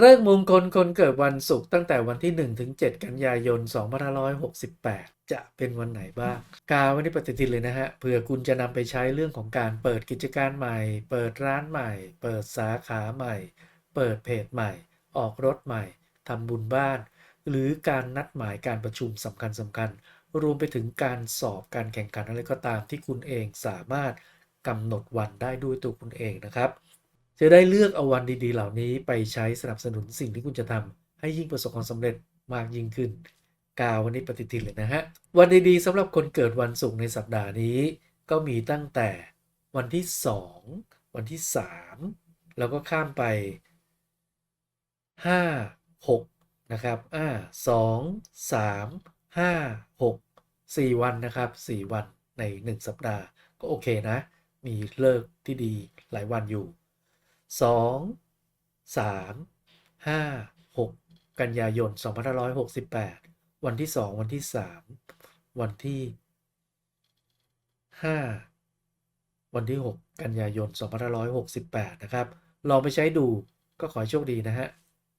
เริ่มมงคลคนเกิดวันศุกร์ตั้งแต่วันที่ 1 ถึง 7 กันยายน 2568 จะเป็นวันไหนบ้าง กาวันนี้ปฏิทินเลยนะฮะเผื่อคุณจะนำไปใช้เรื่องของการเปิดกิจการใหม่ เปิดร้านใหม่ เปิดสาขาใหม่ เปิดเพจใหม่ ออกรถใหม่ทำบุญบ้าน หรือการนัดหมายการประชุมสำคัญสำคัญ รวมไปถึงการสอบการแข่งขันอะไรก็ตามที่คุณเองสามารถกำหนดวันได้ด้วยตัวคุณเองนะครับ จะได้เลือกเอาวันดีๆ เหล่านี้ไปใช้สนับสนุนสิ่งที่คุณจะทำให้ยิ่งประสบความสำเร็จมากยิ่งขึ้น กาววันนี้ปฏิทินเลยนะฮะ วันดีๆสำหรับคนเกิดวันศุกร์ในสัปดาห์นี้ ก็มีตั้งแต่วันที่ 2 วันที่ 3 แล้วก็ข้ามไป 5 6 นะครับอ่า2 3 5 6 4วันนะครับ 4 วันใน 1 สัปดาห์ก็โอเคนะ มีเลิกที่ดีหลายวันอยู่ สองสามห้าหกกันยายน 2568 วันที่สองวันที่สามวันที่ห้าวันที่ 6 กันยายน 2568 นะครับ ลองไปใช้ดูก็ขอให้โชคดีนะฮะ